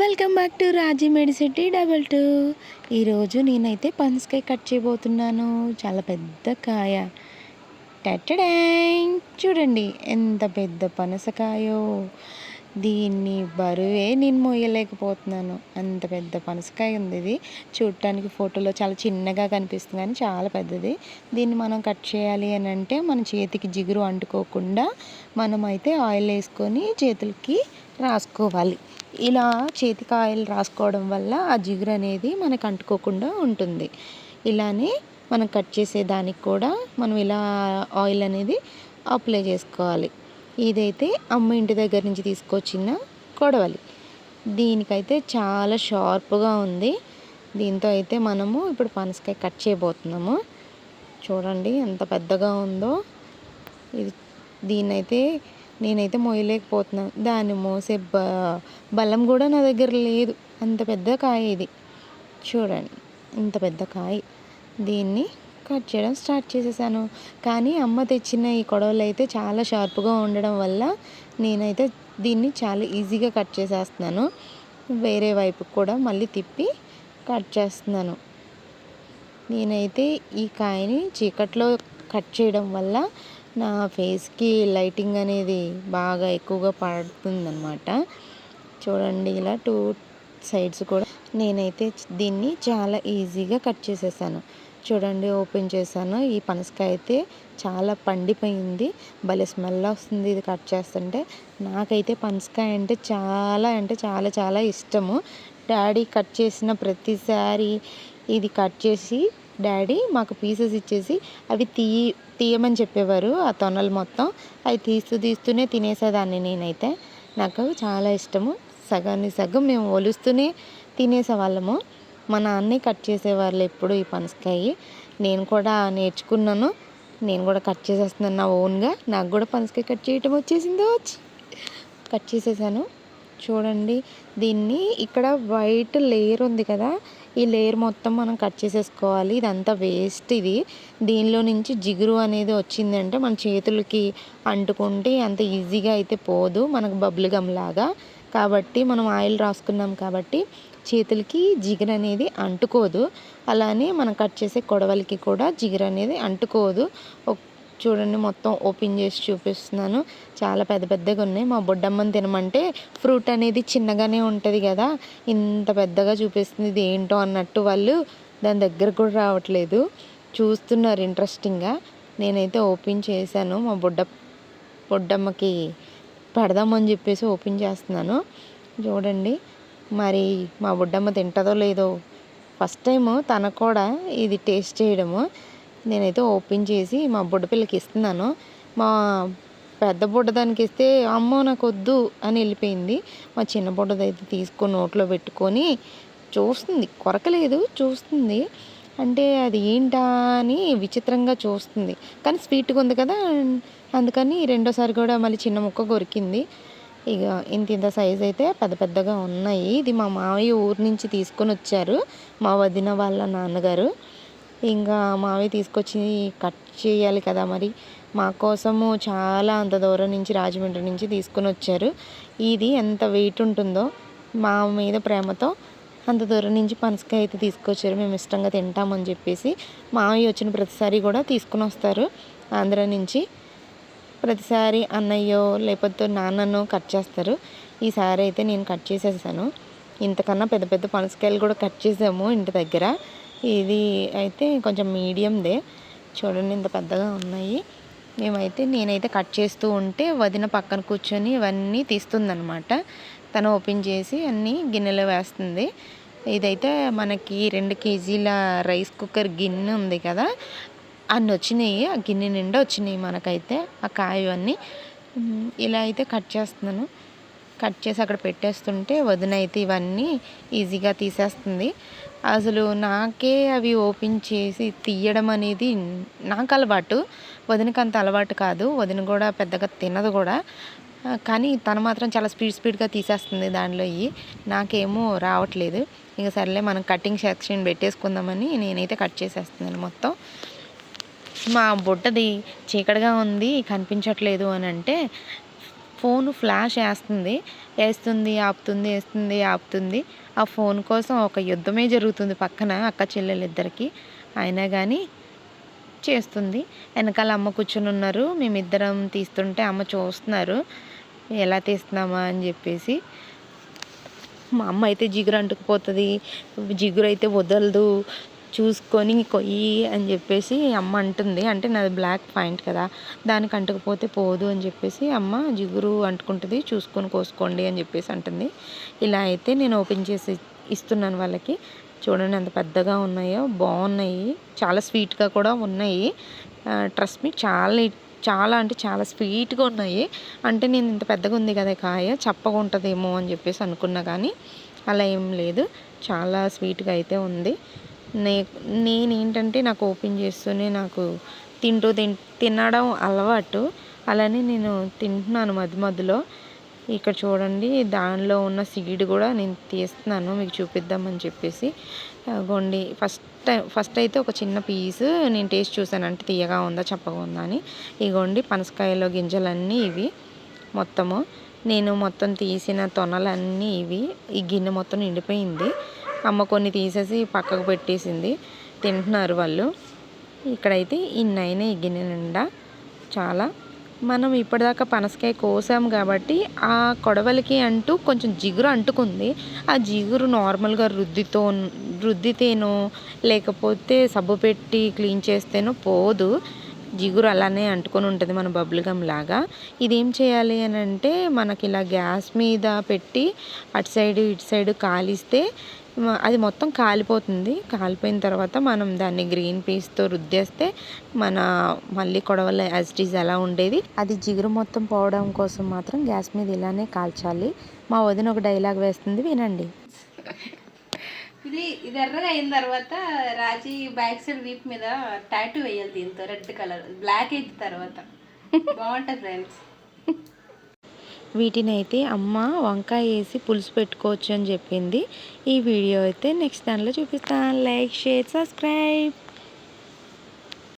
Welcome back to Raji Medicity double two. ఈరోజు నేనైతే పనసకాయ కట్ చేయబోతున్నాను. చాలా పెద్ద కాయ. టట్టడాంగ్ చూడండి ఎంత పెద్ద పనసకాయో. దీన్ని బరువే నేను మోయలేకపోతున్నాను అంత పెద్ద పనసకాయ ఉంది ఇది. చూడటానికి ఫోటోలో చాలా చిన్నగా కనిపిస్తుంది కానీ చాలా పెద్దది. దీన్ని మనం కట్ చేయాలి అని అంటే మన చేతికి జిగురు అంటుకోకుండా మనం అయితే ఆయిల్ వేసుకొని చేతులకి రాసుకోవాలి. ఇలా చేతికి ఆయిల్ రాసుకోవడం వల్ల ఆ జిగురు అనేది మనకు అంటుకోకుండా ఉంటుంది. ఇలానే మనం కట్ చేసే దానికి కూడా మనం ఇలా ఆయిల్ అనేది అప్లై చేసుకోవాలి. ఇదైతే అమ్మ ఇంటి దగ్గర నుంచి తీసుకొచ్చిన కొడవలి. దీనికైతే చాలా షార్ప్గా ఉంది. దీంతో అయితే మనము ఇప్పుడు పనసకాయ కట్ చేయబోతున్నాము. చూడండి ఎంత పెద్దగా ఉందో. ఇది దీన్నైతే నేనైతే మోయలేకపోతున్నాను దాన్ని మోసే బ బలం కూడా నా దగ్గర లేదు. అంత పెద్ద కాయ ఇది. చూడండి. ఇంత పెద్ద కాయ. దీన్ని కట్ చేయడం స్టార్ట్ చేసేసాను. కానీ అమ్మ తెచ్చిన ఈ కొడవలు అయితే చాలా షార్ప్గా ఉండడం వల్ల నేనైతే దీన్ని చాలా ఈజీగా కట్ చేసేస్తున్నాను. వేరే వైపు కూడా మళ్ళీ తిప్పి కట్ చేస్తున్నాను. నేనైతే ఈ కాయని చీకట్లో కట్ చేయడం వల్ల నా ఫేస్కి లైటింగ్ అనేది బాగా ఎక్కువగా పడుతుందన్నమాట. చూడండి ఇలా టూ సైడ్స్ కూడా నేనైతే దీన్ని చాలా ఈజీగా కట్ చేసేసాను. చూడండి ఓపెన్ చేశాను. ఈ పనసకాయ అయితే చాలా పండిపోయింది. భలే స్మెల్ వస్తుంది ఇది కట్ చేస్తుంటే. నాకైతే పనసకాయ అంటే చాలా అంటే చాలా చాలా ఇష్టము. డాడీ కట్ చేసిన ప్రతిసారి ఇది కట్ చేసి డాడీ మాకు పీసెస్ ఇచ్చేసి అవి తీయి తీయమని చెప్పేవారు ఆ తొనలు మొత్తం. అవి తీస్తూ తీస్తూనే తినేసేదాన్ని నేనైతే. నాకు చాలా ఇష్టము. సగాన్ని సగం మేము ఒలుస్తూనే తినేసేవాళ్ళము. మా నాన్నే కట్ చేసేవాళ్ళు ఎప్పుడు ఈ పనసకాయ. నేను కూడా నేర్చుకున్నాను. నేను కూడా కట్ చేసేస్తున్నాను నా ఓన్గా. నాకు కూడా పనసకాయ కట్ చేయటం వచ్చేసిందో. వచ్చి కట్ చేసేసాను. చూడండి దీన్ని ఇక్కడ వైట్ లేయర్ ఉంది కదా ఈ లేయర్ మొత్తం మనం కట్ చేసేసుకోవాలి. ఇదంతా వేస్ట్ ఇది. దీనిలో నుంచి జిగురు అనేది వచ్చిందంటే మన చేతులకి అంటుకుంటే అంత ఈజీగా అయితే పోదు మనకు బబుల్ గమ్ లాగా. కాబట్టి మనం ఆయిల్ రాసుకున్నాం కాబట్టి చేతులకి జిగురు అనేది అంటుకోదు. అలానే మనం కట్ చేసే కొడవలికి కూడా జిగురు అనేది అంటుకోదు. చూడండి మొత్తం ఓపెన్ చేసి చూపిస్తున్నాను. చాలా పెద్ద పెద్దగా ఉన్నాయి. మా బొడ్డమ్మని తినమంటే ఫ్రూట్ అనేది చిన్నగానే ఉంటుంది కదా. ఇంత పెద్దగా చూపిస్తుంది ఇది ఏంటో అన్నట్టు వాళ్ళు దాని దగ్గర కూడా రావట్లేదు. చూస్తున్నారు ఇంట్రెస్టింగ్గా. నేనైతే ఓపెన్ చేశాను. మా బుడ్డ బొడ్డమ్మకి పెడదామని చెప్పేసి ఓపెన్ చేస్తున్నాను. చూడండి మరి మా బుడ్డమ్మ తింటదో లేదో. ఫస్ట్ టైము తనకు కూడా ఇది టేస్ట్ చేయడము. నేనైతే ఓపెన్ చేసి మా బుడ్డ పిల్లకి ఇస్తున్నాను. మా పెద్ద బుడ్డ దానికి ఇస్తే అమ్మో నాకు వద్దు అని వెళ్ళిపోయింది. మా చిన్న బుడ్డదైతే తీసుకొని నోట్లో పెట్టుకొని చూస్తుంది. కొరకలేదు చూస్తుంది. అంటే అది ఏంటా అని విచిత్రంగా చూస్తుంది. కానీ స్వీట్గా ఉంది కదా అందుకని రెండోసారి కూడా మళ్ళీ చిన్న ముక్క కొరికింది. ఇక ఇంత ఇంత సైజ్ అయితే పెద్ద పెద్దగా ఉన్నాయి. ఇది మా మావయ్య ఊరు నుంచి తీసుకొని వచ్చారు. మా వదిన వాళ్ళ నాన్నగారు. ఇంకా మావి తీసుకొచ్చి కట్ చేయాలి కదా మరి. మా కోసము చాలా అంత దూరం నుంచి రాజమండ్రి నుంచి తీసుకుని వచ్చారు. ఇది ఎంత వెయిట్ ఉంటుందో మా మీద ప్రేమతో అంత దూరం నుంచి పనసకాయ అయితే తీసుకొచ్చారు. మేము ఇష్టంగా తింటామని చెప్పేసి మావయ్య వచ్చిన ప్రతిసారి కూడా తీసుకుని వస్తారు. ఆంధ్ర నుంచి ప్రతిసారి అన్నయ్యో లేకపోతే నాన్నను కట్ చేస్తారు. ఈసారి అయితే నేను కట్ చేసేసాను. ఇంతకన్నా పెద్ద పెద్ద పనసకాయలు కూడా కట్ చేసాము ఇంటి దగ్గర. ఇది అయితే కొంచెం మీడియందే. చూడండి ఇంత పెద్దగా ఉన్నాయి. మేమైతే నేనైతే కట్ చేస్తూ ఉంటే వదిన పక్కన కూర్చొని ఇవన్నీ తీస్తుందనమాట తను ఓపెన్ చేసి అన్నీ గిన్నెలో వేస్తుంది. ఇదైతే మనకి రెండు కేజీల రైస్ కుక్కర్ గిన్నె ఉంది కదా. అన్ని వచ్చినాయి. ఆ గిన్నె నిండా వచ్చినాయి మనకైతే ఆ కాయవన్నీ. ఇలా అయితే కట్ చేస్తున్నాను. కట్ చేసి అక్కడ పెట్టేస్తుంటే వదిన అయితే ఇవన్నీ ఈజీగా తీసేస్తుంది. అసలు నాకే అవి ఓపెన్ చేసి తీయడం అనేది నాకు అలవాటు. వదినకి అంత అలవాటు కాదు. వదిన కూడా పెద్దగా తినదు కూడా. కానీ తను మాత్రం చాలా స్పీడ్ స్పీడ్గా తీసేస్తుంది దానిలో ఇవి నాకేమో రావట్లేదు. ఇంకా సర్లే మనం కటింగ్ సెక్షన్ పెట్టేసుకుందామని నేనైతే కట్ చేసేస్తున్నాను మొత్తం. మా బుట్టది చీకటిగా ఉంది కనిపించట్లేదు అని అంటే ఫోన్ ఫ్లాష్ వేస్తుంది. వేస్తుంది ఆపుతుంది వేస్తుంది ఆపుతుంది. ఆ ఫోన్ కోసం ఒక యుద్ధమే జరుగుతుంది పక్కన అక్క చెల్లెలిద్దరికి. అయినా కానీ చేస్తుంది. వెనకాల అమ్మ కూర్చొని ఉన్నారు. మేమిద్దరం తీస్తుంటే అమ్మ చూస్తున్నారు. ఎలా తీస్తున్నామా అని చెప్పేసి. మా అమ్మ అయితే జిగురు అంటుకుపోతుంది. జిగురు అయితే వదలదు. చూసుకొని కొయ్యి అని చెప్పేసి అమ్మ అంటుంది. అంటే నాది బ్లాక్ పాయింట్ కదా దానికి అంటుకుపోతే పోదు అని చెప్పేసి అమ్మ జిగురు అంటుకుంటుంది చూసుకొని కోసుకోండి అని చెప్పేసి అంటుంది. ఇలా అయితే నేను ఓపెన్ చేసి ఇస్తున్నాను వాళ్ళకి. చూడండి ఎంత పెద్దగా ఉన్నాయో బాగున్నాయి. చాలా స్వీట్గా కూడా ఉన్నాయి. ట్రస్ట్ మీ చాలా చాలా అంటే చాలా స్వీట్గా ఉన్నాయి. అంటే నేను ఇంత పెద్దగా ఉంది కదా కాయ చప్పగా ఉంటుందేమో అని చెప్పేసి అనుకున్నా కానీ అలా ఏం లేదు. చాలా స్వీట్గా అయితే ఉంది. నే నేనేంటంటే నాకు ఓపెన్ చేస్తూనే నాకు తింటూ తిన్ తినడం అలవాటు. అలానే నేను తింటున్నాను మధ్య మధ్యలో. ఇక్కడ చూడండి దానిలో ఉన్న సీడ్ కూడా నేను తీస్తున్నాను మీకు చూపిద్దామని చెప్పేసి. గొండి ఫస్ట్ టైం ఫస్ట్ అయితే ఒక చిన్న పీస్ నేను టేస్ట్ చూసాను అంటే తీయగా ఉందా చప్పగా ఉందా అని. ఇగోండి పనసకాయలో గింజలన్నీ ఇవి మొత్తము. నేను మొత్తం తీసిన తొనలన్నీ ఇవి. ఈ గిన్నె మొత్తం నిండిపోయింది. అమ్మ కొన్ని తీసేసి పక్కకు పెట్టేసింది. తింటున్నారు వాళ్ళు. ఇక్కడైతే ఈ ఈ గిన్నె నిండా చాలా. మనం ఇప్పటిదాకా పనసకాయ కోసాం కాబట్టి ఆ కొడవలికి అంటూ కొంచెం జిగురు అంటుకుంది. ఆ జిగురు నార్మల్గా రుద్దితో రుద్దితేనో లేకపోతే సబ్బు పెట్టి క్లీన్ చేస్తేనో పోదు. జిగురు అలానే అంటుకొని ఉంటుంది మన బబుల్ గమ్ లాగా. ఇదేం చేయాలి అని అంటే మనకి ఇలా గ్యాస్ మీద పెట్టి అటు సైడ్ ఇటు సైడ్ కాలిస్తే అది మొత్తం కాలిపోతుంది. కాలిపోయిన తర్వాత మనం దాన్ని గ్రీన్ పీస్తో రుద్దేస్తే మన మళ్ళీ కొడవల యాజిటీస్ ఎలా ఉండేది. అది జిగురు మొత్తం పోవడం కోసం మాత్రం గ్యాస్ మీద ఇలానే కాల్చాలి. మా వదిన ఒక డైలాగ్ వేస్తుంది వినండి. ఇది ఇది ఎర్రగా అయిన తర్వాత రాజీ బ్యాక్ సైడ్ వీప్ మీద టాటూ వేయాలి దీంతో రెడ్ కలర్. బ్లాక్ అయిన తర్వాత. బాగుంటుంది ఫ్రెండ్స్. వీటిని అయితే అమ్మ వంకాయ వేసి పులుసు పెట్టుకోవచ్చు అని చెప్పింది. ఈ వీడియో అయితే నెక్స్ట్ దానిలో చూపిస్తాను. Like share subscribe.